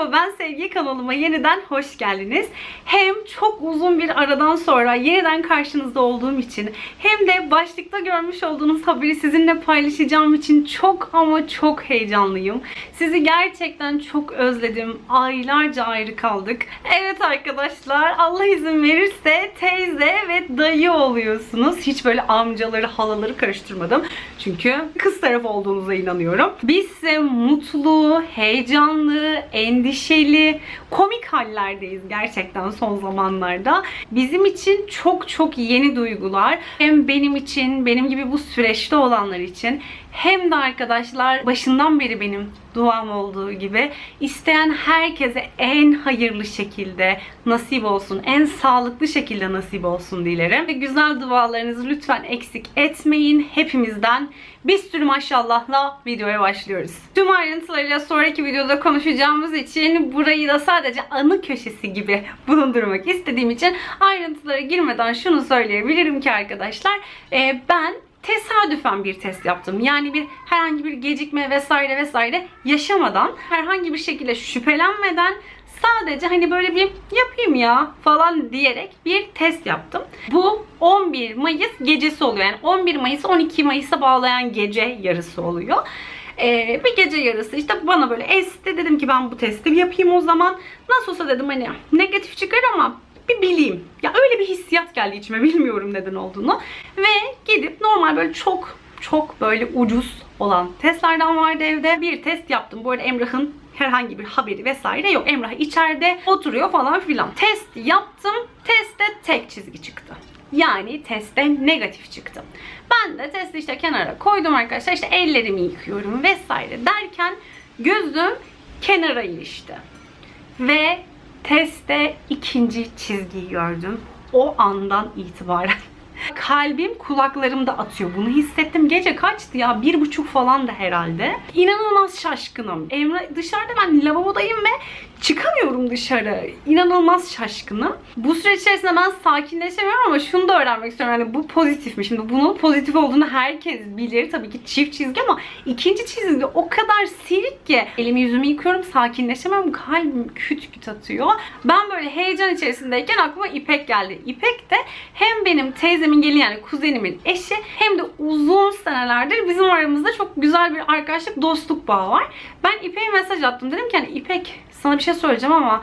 Merhaba ben Sevgi kanalıma yeniden hoş geldiniz. Hem çok uzun bir aradan sonra yeniden karşınızda olduğum için hem de başlıkta görmüş olduğunuz haberi sizinle paylaşacağım için çok ama çok heyecanlıyım. Sizi gerçekten çok özledim. Aylarca ayrı kaldık. Evet arkadaşlar Allah izin verirse teyze ve dayı oluyorsunuz. Hiç böyle amcaları halaları karıştırmadım. Çünkü kız tarafı olduğunuza inanıyorum. Biz ise mutlu, heyecanlı, endişeli, komik hallerdeyiz gerçekten son zamanlarda. Bizim için çok çok yeni duygular. Hem benim için, benim gibi bu süreçte olanlar için hem de arkadaşlar başından beri benim duam olduğu gibi isteyen herkese en hayırlı şekilde nasip olsun, en sağlıklı şekilde nasip olsun dilerim. Ve güzel dualarınızı lütfen eksik etmeyin. Hepimizden bir sürü maşallahla videoya başlıyoruz. Tüm ayrıntılarıyla sonraki videoda konuşacağımız için burayı da sadece anı köşesi gibi bulundurmak istediğim için ayrıntılara girmeden şunu söyleyebilirim ki arkadaşlar e, ben tesadüfen bir test yaptım. Yani bir herhangi bir gecikme vesaire vesaire yaşamadan, herhangi bir şekilde şüphelenmeden sadece hani böyle bir yapayım ya falan diyerek bir test yaptım. Bu 11 Mayıs gecesi oluyor. Yani 11 Mayıs 12 Mayıs'a bağlayan gece yarısı oluyor. Ee, bir gece yarısı işte bana böyle esti dedim ki ben bu testi yapayım o zaman. Nasıl olsa dedim hani negatif çıkar ama bir bileyim. Ya öyle bir hissiyat geldi içime bilmiyorum neden olduğunu. Ve gidip normal böyle çok çok böyle ucuz olan testlerden vardı evde. Bir test yaptım. Bu arada Emrah'ın herhangi bir haberi vesaire yok. Emrah içeride oturuyor falan filan. Test yaptım. Testte tek çizgi çıktı. Yani testte negatif çıktı. Ben de testi işte kenara koydum arkadaşlar. İşte ellerimi yıkıyorum vesaire derken gözüm kenara ilişti. Ve testte ikinci çizgiyi gördüm. O andan itibaren kalbim kulaklarımda atıyor. Bunu hissettim. Gece kaçtı ya? Bir buçuk falan da herhalde. İnanılmaz şaşkınım. Emre dışarıda ben lavabodayım ve çıkamıyorum dışarı. İnanılmaz şaşkınım. Bu süreç içerisinde ben sakinleşemiyorum ama şunu da öğrenmek istiyorum. Yani bu pozitif mi? Şimdi bunun pozitif olduğunu herkes bilir. Tabii ki çift çizgi ama ikinci çizgi o kadar silik ki. Elimi yüzümü yıkıyorum sakinleşemiyorum. Kalbim küt küt atıyor. Ben böyle heyecan içerisindeyken aklıma İpek geldi. İpek de hem benim teyzemin gelini yani kuzenimin eşi hem de uzun senelerdir bizim aramızda çok güzel bir arkadaşlık, dostluk bağı var. Ben İpek'e mesaj attım. Dedim ki hani İpek sana bir şey söyleyeceğim ama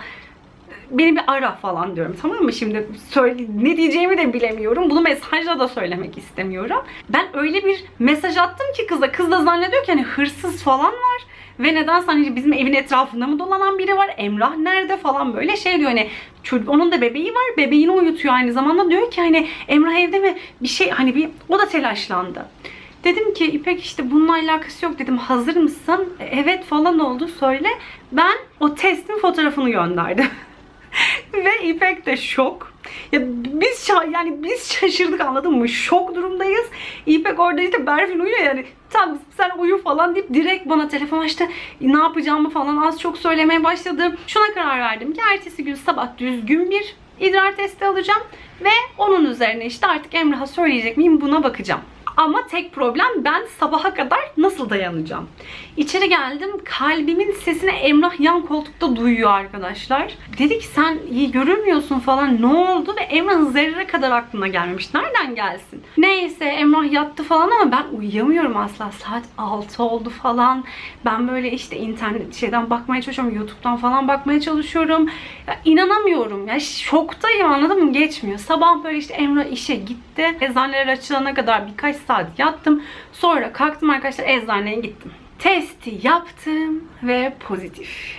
beni bir ara falan diyorum tamam mı? Şimdi söyle, ne diyeceğimi de bilemiyorum. Bunu mesajla da söylemek istemiyorum. Ben öyle bir mesaj attım ki kıza. Kız da zannediyor ki hani hırsız falan var. Ve neden hani bizim evin etrafında mı dolanan biri var? Emrah nerede falan böyle şey diyor hani onun da bebeği var. Bebeğini uyutuyor aynı zamanda. Diyor ki hani Emrah evde mi? Bir şey hani bir o da telaşlandı. Dedim ki İpek işte bununla alakası yok dedim. Hazır mısın? "E, Evet falan oldu söyle. Ben o testin fotoğrafını gönderdim. Ve İpek de şok. Ya biz yani biz şaşırdık anladın mı? Şok durumdayız. İpek orada işte Berfin uyuyor yani. Tamam sen uyu falan deyip direkt bana telefon açtı. Ne yapacağımı falan az çok söylemeye başladı. Şuna karar verdim ki ertesi gün sabah düzgün bir idrar testi alacağım. Ve onun üzerine işte artık Emrah'a söyleyecek miyim buna bakacağım. Ama tek problem ben sabaha kadar nasıl dayanacağım? İçeri geldim. Kalbimin sesini Emrah yan koltukta duyuyor arkadaşlar. Dedi ki sen iyi görünmüyorsun falan. Ne oldu? Ve Emrah'ın zerre kadar aklına gelmemiş. Nereden gelsin? Neyse Emrah yattı falan ama ben uyuyamıyorum asla. Saat 6 oldu falan. Ben böyle işte internet şeyden bakmaya çalışıyorum. YouTube'dan falan bakmaya çalışıyorum. Ya inanamıyorum. Ya şoktayım anladın mı? Geçmiyor. Sabah böyle işte Emrah işe gitti. Eczaneler açılana kadar birkaç saat yattım. Sonra kalktım arkadaşlar eczaneye gittim. Testi yaptım ve pozitif.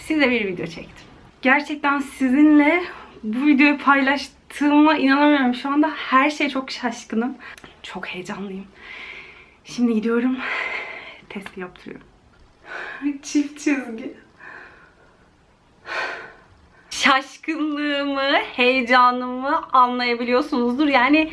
Size bir video çektim. Gerçekten sizinle bu videoyu paylaştığıma inanamıyorum. Şu anda her şey çok şaşkınım. Çok heyecanlıyım. Şimdi gidiyorum. Testi yaptırıyorum. Çift çizgi. Şaşkınlığımı, heyecanımı anlayabiliyorsunuzdur. Yani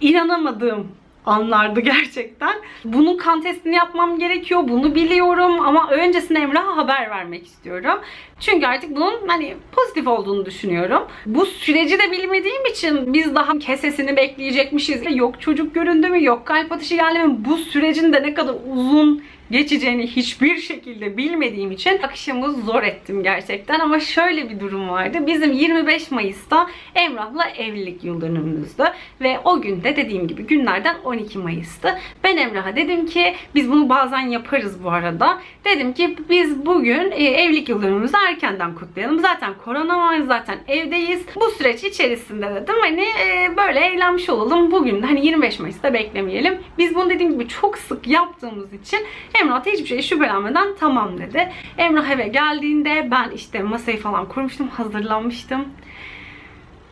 inanamadığım anlardı gerçekten. Bunun kan testini yapmam gerekiyor. Bunu biliyorum ama öncesinde Emrah'a haber vermek istiyorum. Çünkü artık bunun hani pozitif olduğunu düşünüyorum. Bu süreci de bilmediğim için biz daha kesesini bekleyecekmişiz. Yok çocuk göründü mü? Yok kalp atışı geldi mi? Bu sürecin de ne kadar uzun geçeceğini hiçbir şekilde bilmediğim için akışımı zor ettim gerçekten. Ama şöyle bir durum vardı. Bizim 25 Mayıs'ta Emrah'la evlilik yıl dönümümüzdü. Ve o gün de dediğim gibi günlerden 12 Mayıs'tı. Ben Emrah'a dedim ki biz bunu bazen yaparız bu arada. Dedim ki biz bugün e, evlilik yıl dönümümüzü erkenden kutlayalım. Zaten korona var zaten evdeyiz. Bu süreç içerisinde dedim hani e, böyle eğlenmiş olalım. Bugün hani 25 Mayıs'ta beklemeyelim. Biz bunu dediğim gibi çok sık yaptığımız için Emrah da hiçbir şey şüphelenmeden tamam dedi. Emrah eve geldiğinde ben işte masayı falan kurmuştum, hazırlanmıştım.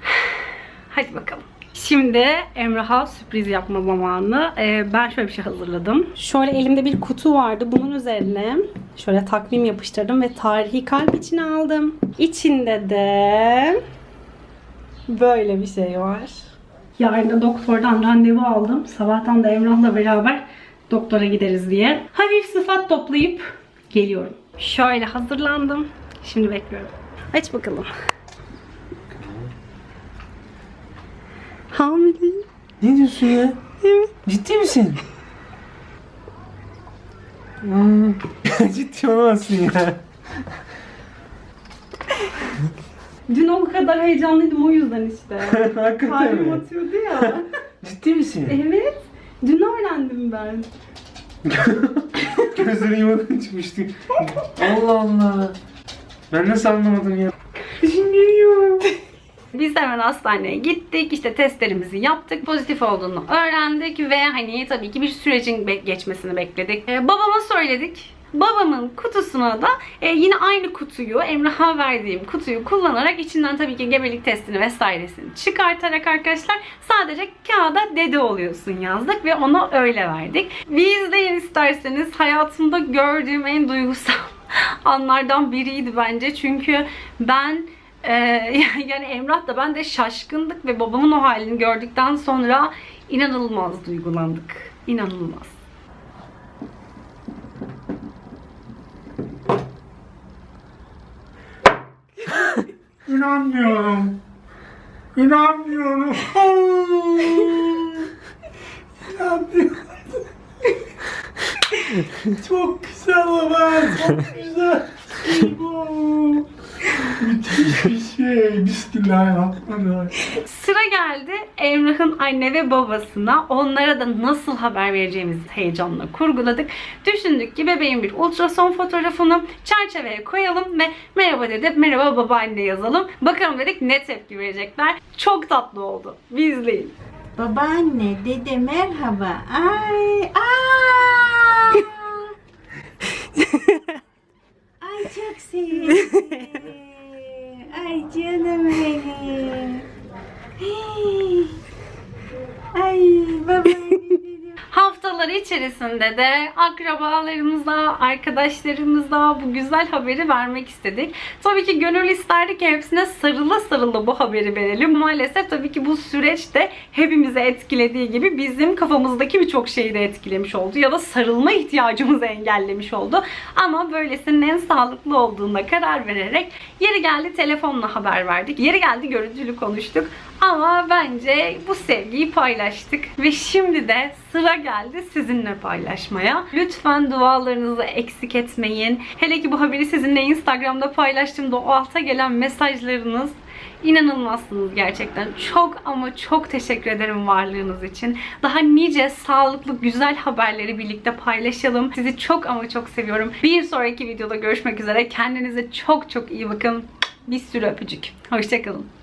Hadi bakalım. Şimdi Emrah'a sürpriz yapma zamanı. Ee, ben şöyle bir şey hazırladım. Şöyle elimde bir kutu vardı. Bunun üzerine şöyle takvim yapıştırdım ve tarihi kalp içine aldım. İçinde de böyle bir şey var. Yarın da doktordan randevu aldım. Sabahtan da Emrah'la beraber doktora gideriz diye. Hafif sıfat toplayıp geliyorum. Şöyle hazırlandım. Şimdi bekliyorum. Aç bakalım. Hamileyim. Ne diyorsun ya? Evet. Ciddi misin? Hmm. Ciddi olamazsın ya. Dün o kadar heyecanlıydım o yüzden işte. Hakikaten Kalbim mi? atıyordu ya. Ciddi misin? evet. Dün öğrendim ben. Gözlerin yuvadan çıkmıştı. Allah Allah. Ben nasıl anlamadım ya? Düşünüyorum. Biz hemen hastaneye gittik. işte testlerimizi yaptık. Pozitif olduğunu öğrendik ve hani tabii ki bir sürecin geçmesini bekledik. Ee, babama söyledik. Babamın kutusuna da e, yine aynı kutuyu Emrah'a verdiğim kutuyu kullanarak içinden tabii ki gebelik testini vesairesini çıkartarak arkadaşlar sadece kağıda dede oluyorsun yazdık ve ona öyle verdik. Bir izleyin isterseniz hayatımda gördüğüm en duygusal anlardan biriydi bence çünkü ben ee, yani Emrah da ben de şaşkındık ve babamın o halini gördükten sonra inanılmaz duygulandık. İnanılmaz. İnanmıyorum. İnanmıyorum. İnanmıyorum. Çok güzel baba. Çok güzel. Bu. Müthiş bir şey. Bismillahirrahmanirrahim. Sıra geldi Emrah'ın anne ve babasına. Onlara da nasıl haber vereceğimizi heyecanla kurguladık. Düşündük ki bebeğin bir ultrason fotoğrafını çerçeveye koyalım ve merhaba dedik, merhaba babaanne yazalım. Bakalım dedik ne tepki verecekler. Çok tatlı oldu. Bir izleyin. Babaanne, dede merhaba. Ay, aa! Ay çok sevdim. Ay canım benim. Hey. Ay babaanne dedim. İçerisinde de akrabalarımıza, arkadaşlarımıza bu güzel haberi vermek istedik. Tabii ki gönül isterdi ki hepsine sarıla sarıla bu haberi verelim. Maalesef tabii ki bu süreçte hepimizi etkilediği gibi bizim kafamızdaki birçok şeyi de etkilemiş oldu. Ya da sarılma ihtiyacımızı engellemiş oldu. Ama böylesinin en sağlıklı olduğuna karar vererek yeri geldi telefonla haber verdik. Yeri geldi görüntülü konuştuk. Ama bence bu sevgiyi paylaştık. Ve şimdi de sıra geldi sizinle paylaşmaya. Lütfen dualarınızı eksik etmeyin. Hele ki bu haberi sizinle Instagram'da paylaştığımda o alta gelen mesajlarınız İnanılmazsınız gerçekten. Çok ama çok teşekkür ederim varlığınız için. Daha nice sağlıklı, güzel haberleri birlikte paylaşalım. Sizi çok ama çok seviyorum. Bir sonraki videoda görüşmek üzere. Kendinize çok çok iyi bakın. Bir sürü öpücük. Hoşçakalın.